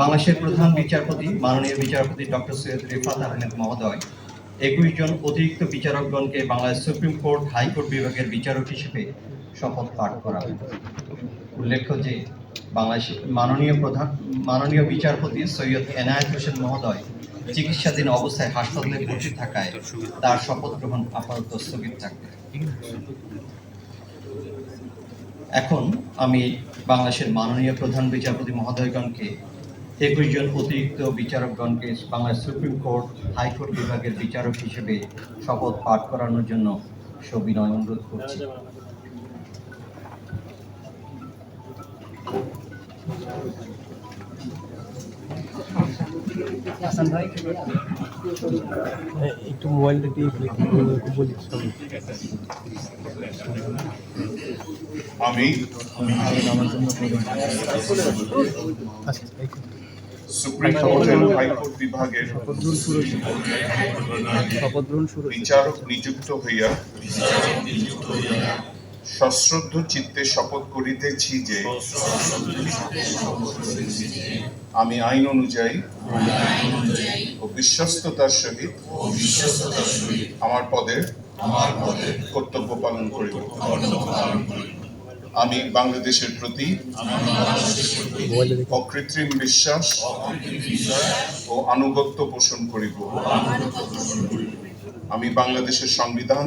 বাংলাদেশের প্রধান বিচারপতি, মাননীয় বিচারপতি ডক্টর সৈয়দ রিফাত আহমেদ মহোদয়, একুশ জন অতিরিক্ত বিচারকগণকে Bangladesh supreme court high court বিভাগের বিচারক হিসেবে শপথ পাঠ করাবেন উল্লেখ্য যে, বাংলাদেশ মাননীয় প্রধান, মাননীয় বিচারপতি সৈয়দ এনায়েত হোসেন মহোদয় চিকিৎসাধীন অবস্থায় হাসপাতালে ভর্তি থাকায় তার শপথ গ্রহণ আপাতত স্থগিত থাকবে। এখন আমি বাংলাদেশের মাননীয় প্রধান বিচারপতি মহোদয়গণকে একুশ জন অতিরিক্ত বিচারকগণকে Bangla supreme court, high court বিভাগের বিচারক হিসেবে শপথ পাঠ করানোর জন্য সবিনয় অনুরোধ করছি। একটু মোবাইলটা দিয়ে বলি সব আমি আচ্ছা সুপ্রিম কোর্ট এবং হাইকোর্ট বিভাগের। বিচারক নিযুক্ত হইয়া সশ্রদ্ধ চিত্তে শপথ করিতেছি যে, আমি আইন অনুযায়ী ও বিশ্বস্ততার সহিত আমার পদের কর্তব্য পালন করিব। আমি বাংলাদেশের প্রতি অকৃত্রিম বিশ্বাস ও আনুগত্য পোষণ করিব। আমি বাংলাদেশের সংবিধান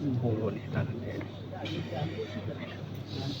ওই যে প্রথম দাম ওই প্রথম দাম